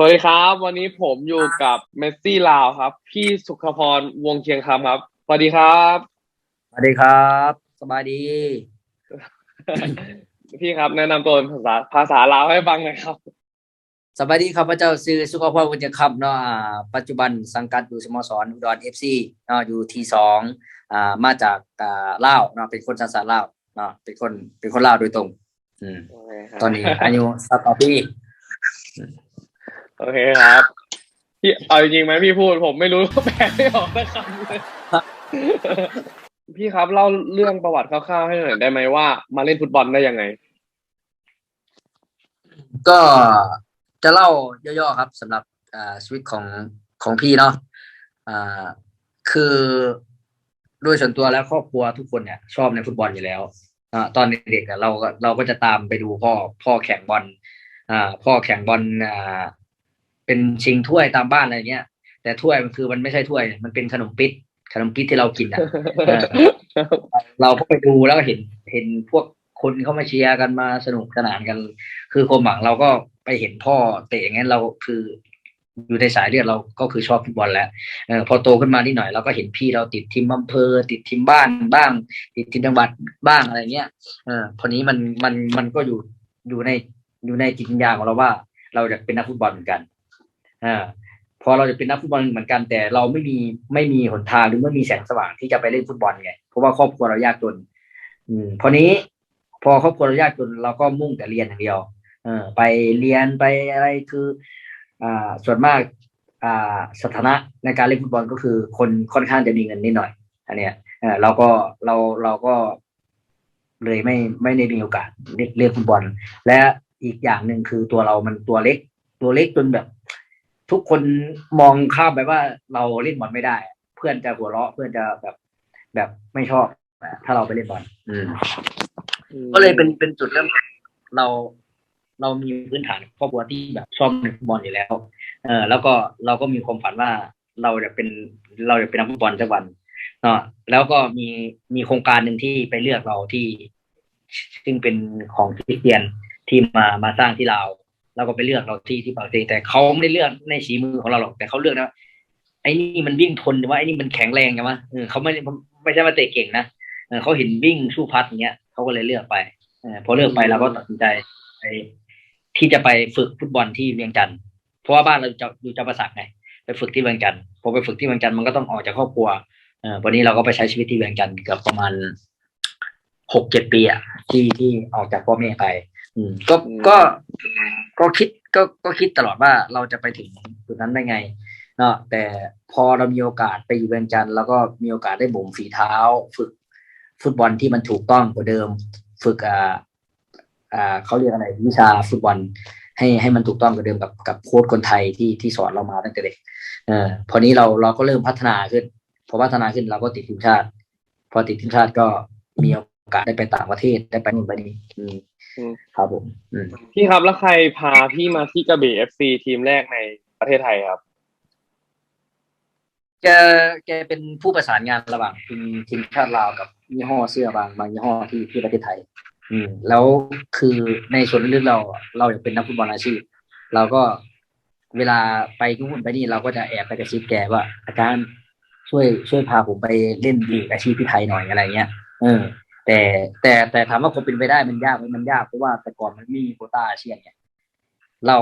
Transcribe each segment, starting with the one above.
สวัสดีครับ วันนี้ผมอยู่กับเมสซี่ลาวครับ พี่สุขพรวงเชียงคำครับสวัสดีครับสวัสดีครับ สบายดี พี่ครับแนะนำตัวเป็นภาษาภาษาลาวให้ฟังหน่อยครับ สบายดีครับพระเจ้าซื้อสุขภาพวุฒิคำเนาะอ่าปัจจุบันสังกัดอยู่สโมสรอุดรเอฟซีเนาะอยู่ทีสองอ่ามาจากอ่าลาวเนาะเป็นคนชาติศาสตร์ลาวเนาะเป็นคนเป็นคนลาวโดยตรง อืม ตอนนี้อายุสักปี โอเคครับพี่เอาจริงไหมพี่พูด ผมไม่รู้แปลไม่ออกสักคำเลยพี่ครับเล่าเรื่องประวัติคร่าวๆให้หน่อยได้ไหมว่า มาเล่นฟุตบอลได้ยังไง ก็จะเล่าย่อๆครับสำหรับอาชีวิตของของพี่เนาะอ่าคือโดยส่วนตัวแล้วครอบครัวทุกคนเนี่ย ชอบในฟุตบอลอยู่แล้วอตอนเด็กๆเราก็เราก็จะตามไปดูพ่อพ่อแข่งบอลอ่าพ่อแข่งบอลอ่า เป็นชิงถ้วยตามบ้านอะไรเงี้ย แต่ถ้วยมันคือมันไม่ใช่ถ้วย มันเป็นขนมปิ๊ดขนมปิ๊ดที่เรากินอะเออเราก็ไปดูแล้วก็เห็นเห็นพวกคนเข้ามาเชียร์กันมาสนุกสนานกัน คือความหวังเราก็ไปเห็นพ่อเตะอย่างนั้นเราคืออยู่ในสายเลือดเราก็คือชอบฟุตบอลแล้วเออพอโตขึ้นมานิดหน่อยเราก็เห็นพี่เราติดทีมอำเภอ ติดทีมบ้านบ้าง ติดทีมจังหวัดบ้างอะไรเงี้ยเออพอนี้มันมันมันก็อยู่อยู่ในอยู่ในจิตวิญญาณของเราว่า เราจะเป็นนักฟุตบอลเหมือนกัน อ่าพอเราจะเป็นนักฟุตบอลเหมือนกัน แต่เราไม่มีไม่มีหนทางหรือไม่มีแสงสว่างที่จะไปเล่นฟุตบอลไงเพราะว่าครอบครัวเรายากจน อืมพอนี้ พอครอบครัวเรายากจนเราก็มุ่งแต่เรียนอย่างเดียว เออ ไปเรียนไปอะไรคือ อ่า ส่วนมากอ่าสถานะในการเล่นฟุตบอลก็คือ คนค่อนข้างจะมีเงินนิดหน่อย อันเนี้ยเออเราก็เราเราก็เลยไม่ไม่ได้มีโอกาสเล่นเล่นฟุตบอล และอีกอย่างหนึ่งคือตัวเรามันตัวเล็ก ตัวเล็กจนแบบ ทุกคนมองข้ามไปว่าเราเล่นบอลไม่ได้ เพื่อนจะหัวเราะเพื่อนจะแบบแบบไม่ชอบถ้าเราไปเล่นบอลอืมก็เลยเป็นเป็นจุดเริ่มต้นเรา เรามีพื้นฐานครอบครัวที่แบบชอบในฟุตบอลอยู่แล้ว เออ แล้วก็เราก็มีความฝันว่าเราจะเป็นเราจะเป็นนักฟุตบอลสักวันเนาะแล้วก็มีมีโครงการหนึ่งที่ไปเลือกเราที่ ซึ่งเป็นของคริสเตียนที่มามาสร้างที่เราว เราก็ไปเลือกเราที่ที่ปาเตแต่เขาไม่ได้เลือกในสีมือของเราหรอกแต่เขาเลือกนะไอ้นี่มันวิ่งทนว่าไอ้นี่มันแข็งแรงใช่ไหมเขาไม่ไม่ใช่มาเตะเก่งนะเขาเห็นวิ่งสู้พัดอย่างเงี้ยเขาก็เลยเลือกไปอพอเลือกไปเราก็ตัดสินใจไปที่จะไปฝึกฟุตบอลที่เวียงจันทร์เพราะว่าบ้านเราจะอยู่จำปาสักไงไปฝึกที่เวียงจันทร์พอไปฝึกที่เวียงจันทร์มันก็ต้องออกจากครอบครัวเออวันนี้เราก็ไปใช้ชีวิตที่เวียงจันทร์เกือบประมาณหกเจ็ดปีอะที่ที่ออกจากพ่อแม่ไป อืมก็ก็ ก็คิดก็ก็คิดตลอดว่าเราจะไปถึงจุดนั้นได้ไงเนาะแต่พอเรามีโอกาสไปอยู่เวียงจันทร์แล้วก็มีโอกาสได้บ่มฝีเท้า ฝึกฟุตบอลที่มันถูกต้องกว่าเดิม ฝึกอ่าอ่าเขาเรียกอะไรวิชาฟุตบอลให้ให้มันถูกต้องกว่าเดิมกับกับโค้ชคนไทยที่ที่สอนเรามาตั้งแต่เด็กเออพอนี้เราเราก็เริ่มพัฒนาขึ้นพอพัฒนาขึ้นเราก็ติดทีมชาติ พอติดทีมชาติก็มีโอกาสได้ไปต่างประเทศได้ไปนู่นไปนี่อืมอืม ครับผมอืมพี่ครับแล้วใครพาพี่มาที่กระบี่เอฟซีทีมแรกในประเทศไทยครับแกแกเป็นผู้ประสานงานระหว่างทีมทีมชาติลาวกับยี่ห้อเสื้อบางบางยี่ห้อที่ที่ประเทศไทย อืม แล้วคือในส่วนลึกๆเรา เราอยากเป็นนักฟุตบอลอาชีพ เราก็เวลาไปนู่นไปนี่เราก็จะแอบไปกระซิบแกว่าอาจารย์ช่วยช่วยพาผมไปเล่นลีกอาชีพที่ไทยหน่อยอะไรเงี้ยเออ แต่แต่แต่ถามว่าคงเป็นไปได้มันยากไหมมันยากเพราะว่าแต่ก่อนมันมีโควต้าอาเซียนไงเรา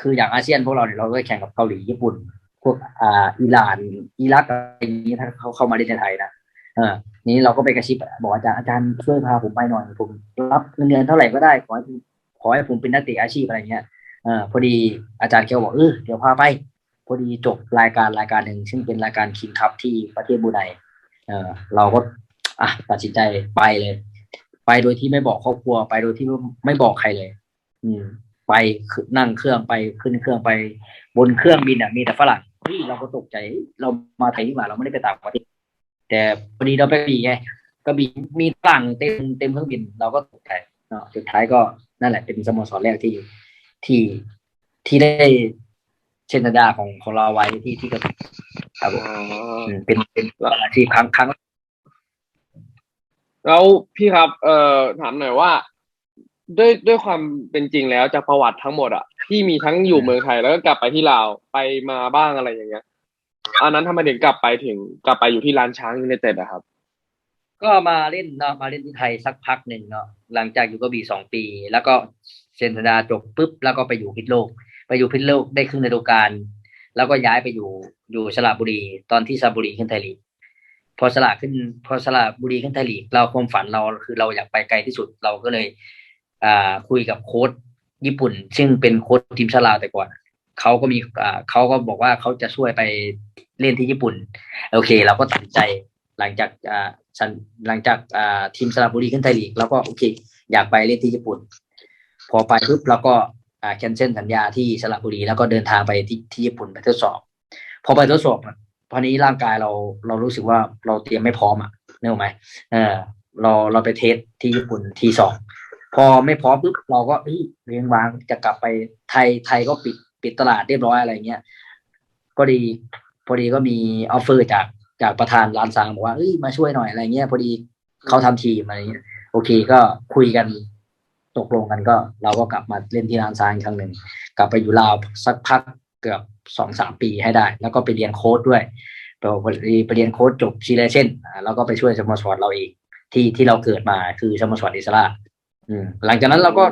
คืออย่างอาเซียนพวกเราเนี่ยเราก็แข่งกับเกาหลีญี่ปุ่น พวกอ่าอิหร่านอิรักอะไรอย่างนี้ถ้าเขาเข้ามาเล่นในไทยนะเออนี้เราก็ไปกระชิบบอกอาจารย์อาจารย์ช่วยพาผมไปหน่อยผมรับเงินเดือนเท่าไหร่ก็ได้ขอให้ขอให้ผมเป็นนักเตะอาชีพอะไรเงี้ยเออพอดีอาจารย์เขาบอกเออเดี๋ยวพาไป พอดีจบรายการรายการหนึ่งซึ่งเป็นรายการคิงคัพที่ประเทศบูไนเออเราก็ อะตัดสินใจไปเลย ไปโดยที่ไม่บอกครอบครัวไปโดยที่ไม่บอกใครเลย อืม ไปคือนั่งเครื่องไปขึ้นเครื่องไป บนเครื่องบินอะมีแต่ฝรั่งเฮ้ยเราก็ตกใจเฮ้ยเรามาไทยนี่หว่าเราไม่ได้ไปต่างประเทศแต่พอดีเราไปกระบี่ไงกระบี่มีฝรั่งเต็มเต็มเครื่องบิน เราก็ตกใจเนาะสุดท้ายก็นั่นแหละเป็นสโมสรแรกที่ที่ที่ได้เชนดาของของเราไว้ที่ที่กระบี่ครับผมอืมเป็นเป็นอาชีพครั้งครั้ง แล้วพี่ครับ เอ่อถามหน่อยว่า ด้วยด้วยความเป็นจริงแล้วจากประวัติทั้งหมดอะพี่มีทั้งอยู่เมืองไทยแล้วก็กลับไปที่ลาวไปมาบ้างอะไรอย่างเงี้ยอันนั้นทำไมถึงกลับไปถึงกลับไปอยู่ที่ร้านช้างยูไนเต็ดอะครับ ก็มาเล่นเนาะมาเล่นที่ไทยสักพักหนึ่งเนาะหลังจากอยู่กระบี่สองปี แล้วก็เซ็นสัญญาจบปุ๊บแล้วก็ไปอยู่พิษณุโลก ไปอยู่พิษณุโลกได้ครึ่งฤดูกาลแล้วก็ย้ายไปอยู่อยู่สระบุรี ตอนที่สระบุรีขึ้นไทยลีก พอสระขึ้น พอสระบุรีขึ้นไทยลีกเราความฝันเราคือเราอยากไปไกลที่สุดเราก็เลยอ่าคุยกับโค้ชญี่ปุ่น ซึ่งเป็นโค้ชทีมชาลาแต่ก่อนเขาก็มีอ่าเขาก็บอกว่าเขาจะช่วยไปเล่นที่ญี่ปุ่น โอเค เราก็ตัดใจหลังจากอ่าสันหลังจากอ่าทีมสระบุรีขึ้นไทยลีกเราก็โอเค อยากไปเล่นที่ญี่ปุ่น พอไปปุ๊บเราก็อ่าแคนเซิลสัญญาที่สระบุรีแล้วก็เดินทางไปที่ที่ญี่ปุ่นไปทดสอบ พอไปทดสอบ อะพอนี้ร่างกายเราเรารู้สึกว่าเราเตรียมไม่พร้อมอะนึกออกไหมเออเราเราไปเทสที่ญี่ปุ่นทีสองพอไม่พร้อมปุ๊บเราก็เฮ้ยเรียงวางจะกลับไปไทยไทยก็ปิดปิดตลาดเรียบร้อยอะไรเงี้ยก็ดีพอดีก็มีออฟเฟอร์จากจากประธานร้านซางบอกว่าเอ้ยมาช่วยหน่อยอะไรเงี้ย พอดีเขาทำทีมอะไรเงี้ย โอเคก็คุยกันตกลงกันก็ เราก็กลับมาเล่นที่ร้านซางอีกครั้งหนึ่งกลับไปอยู่ลาวสักพัก เกือบสองสามปีให้ได้ แล้วก็ไปเรียนโค้ดด้วยไปไปเรียนโค้ดจบซีเลเช่นแล้วก็ไปช่วยสโมสรเราเองที่ที่เราเกิดมาคือสโมสรอิสระหลังจากนั้นเราก็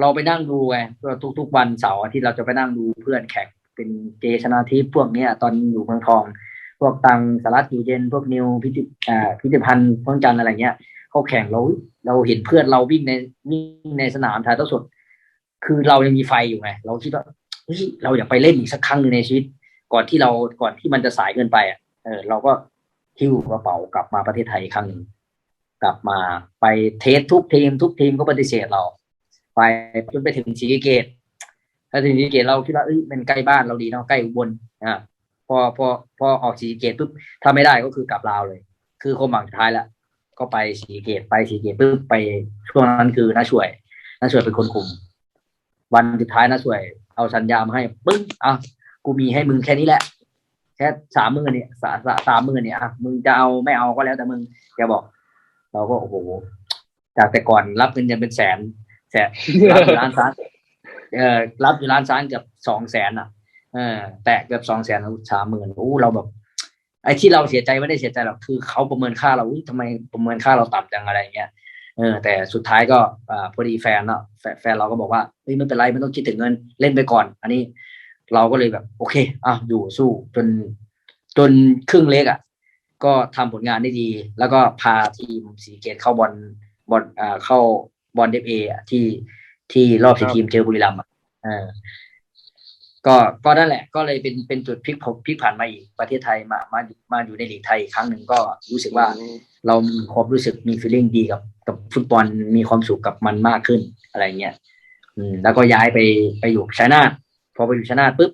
เราไปนั่งดูไงก็ทุกๆวันเสาร์ที่เราจะไปนั่งดูเพื่อนแข่งเป็นเจชนาทิพพวกเนี้ย ตอนอยู่เมืองทอง พวกตังสารัตอยู่เย็น พวกนิวพิจิอ่าพิจิพันธ์พวกจันอะไรเงี้ยเขาแข่งเราเราเห็นเพื่อนเราวิ่งในวิ่งในสนามถ่ายทอดสด คือเรายังมีไฟอยู่ไงเราคิดว่า เฮ้ยเราอยากไปเล่นอีกสักครั้งหนึ่งในชีวิต ก่อนที่เราก่อนที่มันจะสายเกินไปอะเออเราก็หิ้วกระเป๋ากลับมาประเทศไทยอีกครั้งหนึ่งกลับมาไปเทสทุกทีม ทุกทีมก็ปฏิเสธเรา ไปจนไปถึงศรีเกตถ้าถึงศรีเกตเราคิดว่าเอ้ยมันใกล้บ้านเราดีเนาะใกล้อุบลอ่าพอพอพอออกศรีเกตปุ๊บถ้าไม่ได้ก็คือกลับลาวเลย คือความหวังสุดท้ายล้วก็ไปศรีเกตไปศรีเกตปุ๊บไปช่วงนั้นคือน้าช่วยน้าช่วยเป็นคนคุม วันสุดท้ายน้าช่วย เอาสัญญามาให้ปึ้งอะกูมีให้มึงแค่นี้แหละ แค่สามหมื่นเนี่ยสาสาสามหมื่นเนี่ยอะมึงจะเอาไม่เอาก็แล้วแต่มึงแกบอก เราก็โอ้โหจากแต่ก่อนรับเงินเดือนเป็นแสนแสนรับอยู่ร้านซานเออรับอยู่ร้านซานเกือบสองแสนอะ เออ แตะเกือบสองแสนสามหมื่นโอ้เราแบบไอ้ที่เราเสียใจไม่ได้เสียใจหรอกคือเขาประเมินค่าเราอุ๊ยทำไมประเมินค่าเราต่ำจังอะไรเงี้ย เออแต่สุดท้ายก็อ่าพอดีแฟนเนาะแฟนเราก็บอกว่าเฮ้ยไม่เป็นไรไม่ต้องคิดถึงเงินเล่นไปก่อน อันนี้เราก็เลยแบบ โอเคอะอยู่สู้จนจนครึ่งเล็กอะ ก็ทำผลงานได้ดี แล้วก็พาทีมสีเกตเข้าบอลบอลอ่าเข้าบอลเดฟเอที่ที่รอบสี่ทีมเจอบุรีรัมย์อะ ก็ก็นั่นแหละก็เลยเป็นเป็นจุดพลิกผพลิกผ่านมาอีกประเทศไทยมามามาอยู่ในลีกไทยอีกครั้งหนึ่งก็รู้สึกว่าเรามีความรู้สึกมีฟีลลิ่งดีกับกับฟุตบอลมีความสุขกับมันมากขึ้นอะไรเงี้ยอืมแล้วก็ย้ายไปไปอยู่ชัยนาทพอไปอยู่ชัยนาทปุ๊บ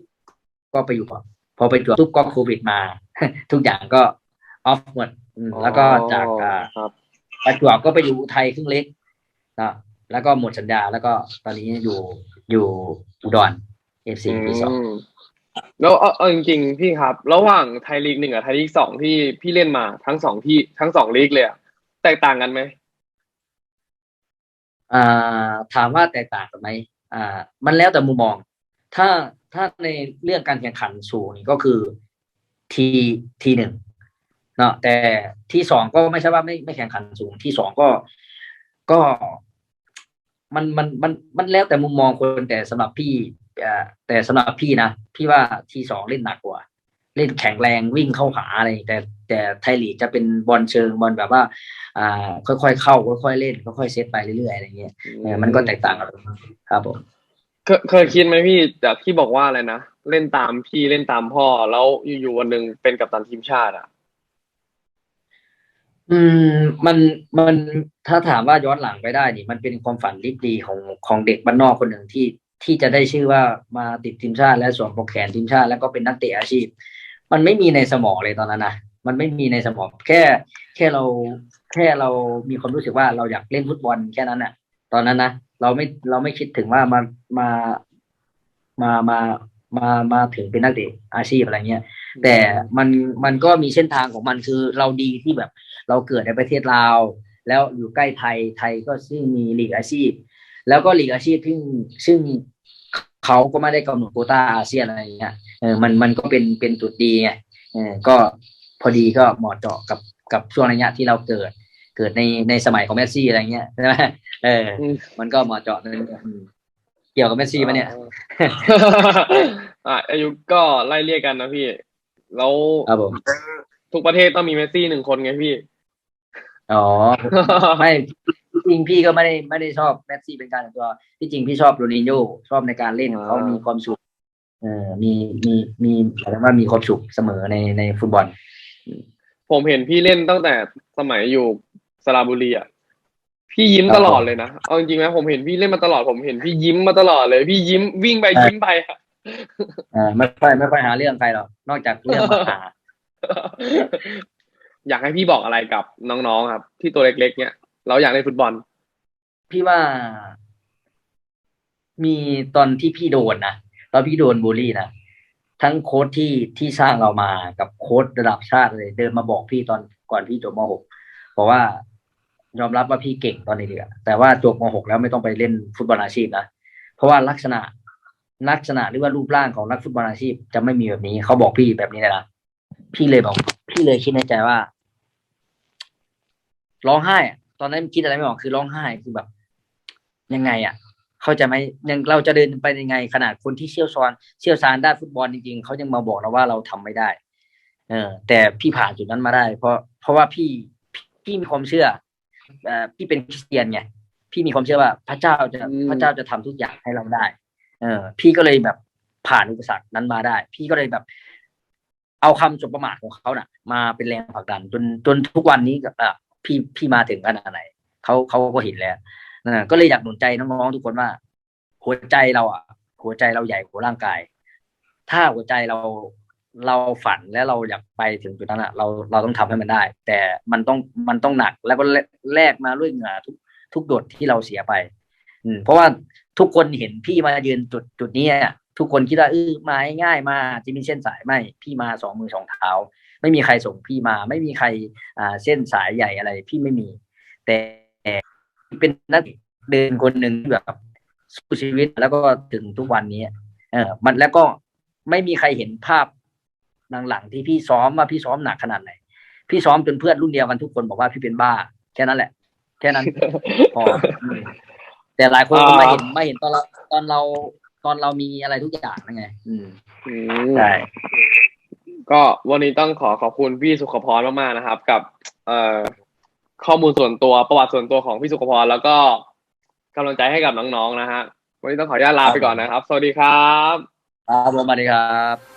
ก็ไปอยู่ก่อนพอไปจวบปุ๊บก็โควิดมา ทุกอย่างก็ออฟหมดอืมแล้วก็จากอ่าครับประจวบก็ไปอยู่อุทัยครึ่งเล็กนะแล้วก็หมดสัญญาแล้วก็ตอนนี้อยู่อยู่อุดร เอฟซีปีสองมแล้วเอาเอาจริงๆพี่ครับ ระหว่างไทยลีกหนึ่งกับไทยลีกสองที่พี่เล่นมาทั้งสองที่ทั้งสองลีกเลยอะแตกต่างกันไหมอ่า ถามว่าแตกต่างกันไหมอ่า มันแล้วแต่มุมมอง ถ้าถ้าในเรื่องการแข่งขันสูงนี่ก็คือทีทีหนึ่งเนาะแต่ที่สองก็ไม่ใช่ว่าไม่ไม่แข่งขันสูงที่สองก็ก็มันมันมันมันแล้วแต่มุมมองคนแต่สำหรับพี่อ่า แต่สำหรับพี่นะพี่ว่าที่สองเล่นหนักกว่า เล่นแข็งแรงวิ่งเข้าหาอะไร แต่แต่ไทยลีกจะเป็นบอลเชิงบอลแบบว่า อ่า ค่อยๆเข้าค่อยๆเล่นค่อยๆเซตไปเรื่อยๆอะไรเงี้ยเออมันก็แตกต่างกันครับผมเคยเคยคิดไหมพี่จากที่บอกว่าอะไรนะเล่นตามพี่เล่นตามพ่อแล้วอยู่ๆวันหนึ่งเป็นกัปตันทีมชาติอะอืมมันมันถ้าถามว่าย้อนหลังไปได้นี่มันเป็นความฝันลิบดีของของเด็กบ้านนอกคนหนึ่งที่ ที่จะได้ชื่อว่ามาติดทีมชาติและสวมปกแขนทีมชาติ แล้วก็เป็นนักเตะอาชีพ มันไม่มีในสมองเลยตอนนั้นนะมันไม่มีในสมองแค่ แค่เราแค่เรามีความรู้สึกว่าเราอยากเล่นฟุตบอลแค่นั้นน่ะ ตอนนั้นนะเราไม่เราไม่คิดถึงว่ามามามามามามาถึงเป็นนักเตะอาชีพอะไรเงี้ย แต่มันมันก็มีเส้นทางของมันคือเราดีที่แบบ เราเกิดในประเทศลาว แล้วอยู่ใกล้ไทยไทยก็ซึ่งมีลีกอาชีพ แล้วก็ลีกอาชีพที่งซึ่ง เขาก็ไม่ได้กำหนดโควต้าอาเซียนอะไรอย่างเงี้ยเออมันมันก็เป็นเป็นจุดดีไงเออก็พอดีก็เหมาะเจาะกับกับช่วงระยะที่เราเกิด เกิดในในสมัยของเมสซี่อะไรเงี้ยใช่ไหมเอออืมมันก็เหมาะเจาะเลยอืมเกี่ยวกับเมสซี่ปะเนี่ยอะอายุก็ไล่เรียกกันนะพี่ แล้วครับผมทุกประเทศต้องมีเมสซี่หนึ่งคนไงพี่ อ๋อ ไม่ จริงๆพี่ก็ไม่ได้ไม่ได้ชอบเมสซี่เป็นการส่วนตัว ที่จริงพี่ชอบโรนัลโญ่ชอบในการเล่นของเขาอ่ามีมีความสุขเออมีมีมีหมายถึงว่ามีความสุขเสมอในในฟุตบอล ผมเห็นพี่เล่นตั้งแต่สมัยอยู่สระบุรีอะพี่ยิ้มครับตลอดเลยนะ เอาจริงๆนะผมเห็นพี่เล่นมาตลอด ผมเห็นพี่ยิ้มมาตลอดเลย พี่ยิ้มวิ่งไปใช่ยิ้มไปอะเออไม่ค่อยไม่ค่อยหาเรื่องใครหรอก นอกจากเรื่องมาหาอยากให้พี่บอกอะไรกับน้องๆครับ ที่ตัวเล็กๆ เนี่ย เราอยากเล่นฟุตบอล พี่ว่า มีตอนที่พี่โดนนะตอนพี่โดนบูลลี่นะทั้งโค้ชที่ที่สร้างเรามากับโค้ชระดับชาติเลย เดินมาบอกพี่ตอนก่อนพี่จบม .6 บอกว่ายอมรับว่าพี่เก่งตอนนี้เดียแต่ว่าจบม .6 แล้วไม่ต้องไปเล่นฟุตบอลอาชีพนะเพราะว่าลักษณะลักษณะหรือว่ารูปร่างของนักฟุตบอลอาชีพ จะไม่มีแบบนี้เขาบอกพี่แบบนี้เลยนะพี่เลยบอก พี่เลยคิดในใจว่าร้องไห้อะ ตอนนั้นคิดอะไรไม่ออกคือร้องไห้คือแบบ ยังไง อะ เขาใจะไหมยังเราจะเดินไปยังไง ขนาดคนที่เชี่ยวชาญเชี่ยวชาญด้านฟุตบอลจริงๆเขายังมาบอกเราว่าเราทำไม่ได้ เออ แต่พี่ผ่านจุดนั้นมาได้ เพราะเพราะว่าพี่พี่มีความเชื่อเอ่อพี่เป็นคริสเตียนไงพี่มีความเชื่อว่าพระเจ้าจะอืมพระเจ้าจะทำทุกอย่างให้เราได้ เออ พี่ก็เลยแบบผ่านอุปสรรคนั้นมาได้ พี่ก็เลยแบบ เอาคำจบประมาทของเขาน่ะ มาเป็นแรงผลักดัน จนจนทุกวันนี้ก็อะ พี่พี่มาถึงขนาดไหนเขาเขาก็เห็นแล้วนะก็เลยอยากหนุนใจน้องๆทุกคนว่า หัวใจเราอะ หัวใจเราใหญ่กว่าร่างกาย ถ้าหัวใจเราเราฝันและเราอยากไปถึงจุดนั้นอะ เราเราต้องทำให้มันได้ แต่มันต้องมันต้องหนักแล้วก็แลกมาด้วยเหงื่อทุกทุกหยดที่เราเสียไป อืมเพราะว่าทุกคนเห็นพี่มายืนจุดจุดนี้อะ ทุกคนคิดว่าเออมาง่ายๆมาจะมีเส้นสายไม่พี่มาสองมือสองเท้า ไม่มีใครส่งพี่มา ไม่มีใครอ่าเส้นสายใหญ่อะไร พี่ไม่มี แต่เป็นนักเดินคนหนึ่งที่แบบสู้ชีวิตแล้วก็ถึงทุกวันนี้เออมันแล้วก็ไม่มีใครเห็นภาพหลังๆที่พี่ซ้อมว่าพี่ซ้อมหนักขนาดไหน พี่ซ้อมจนเพื่อนรุ่นเดียวกันทุกคนบอกว่าพี่เป็นบ้า แค่นั้นแหละ แค่นั้นพออืมแต่หลายคนก็ไม่เห็นไม่เห็นตอนเราตอนเรา ตอนเรามีอะไรทุกอย่างนั่นไง อืมอืมใช่ก็วันนี้ต้องขอขอบคุณพี่สุขพรมากๆนะครับ กับ เอ่อข้อมูลส่วนตัวประวัติส่วนตัวของพี่สุขพรแล้วก็กำลังใจให้กับน้องๆนะฮะวันนี้ต้องขออนุญาตลาไปก่อนนะครับ สวัสดีครับ ครับผมสวัสดีครับ